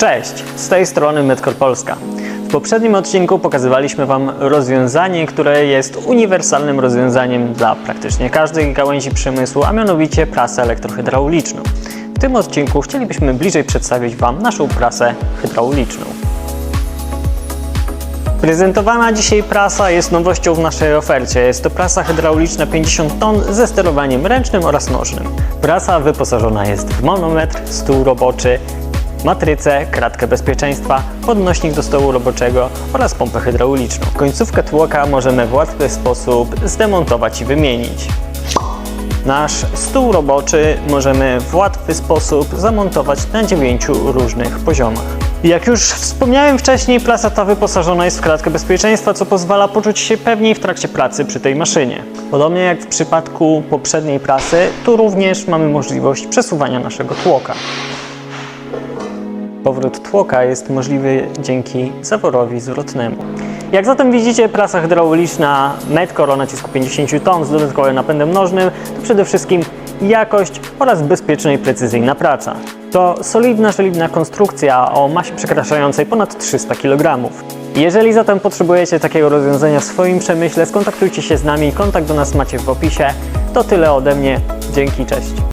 Cześć, z tej strony Medcor Polska. W poprzednim odcinku pokazywaliśmy Wam rozwiązanie, które jest uniwersalnym rozwiązaniem dla praktycznie każdej gałęzi przemysłu, a mianowicie prasę elektrohydrauliczną. W tym odcinku chcielibyśmy bliżej przedstawić Wam naszą prasę hydrauliczną. Prezentowana dzisiaj prasa jest nowością w naszej ofercie. Jest to prasa hydrauliczna 50 ton ze sterowaniem ręcznym oraz nożnym. Prasa wyposażona jest w manometr, stół roboczy, matrycę, kratkę bezpieczeństwa, podnośnik do stołu roboczego oraz pompę hydrauliczną. Końcówkę tłoka możemy w łatwy sposób zdemontować i wymienić. Nasz stół roboczy możemy w łatwy sposób zamontować na dziewięciu różnych poziomach. Jak już wspomniałem wcześniej, prasa ta wyposażona jest w kratkę bezpieczeństwa, co pozwala poczuć się pewniej w trakcie pracy przy tej maszynie. Podobnie jak w przypadku poprzedniej prasy, tu również mamy możliwość przesuwania naszego tłoka. Powrót tłoka jest możliwy dzięki zaworowi zwrotnemu. Jak zatem widzicie, prasa hydrauliczna Medcore o nacisku 50 ton z dodatkowym napędem nożnym to przede wszystkim jakość oraz bezpieczna i precyzyjna praca. To solidna, żeliwna konstrukcja o masie przekraczającej ponad 300 kg. Jeżeli zatem potrzebujecie takiego rozwiązania w swoim przemyśle, skontaktujcie się z nami, kontakt do nas macie w opisie. To tyle ode mnie. Dzięki, cześć.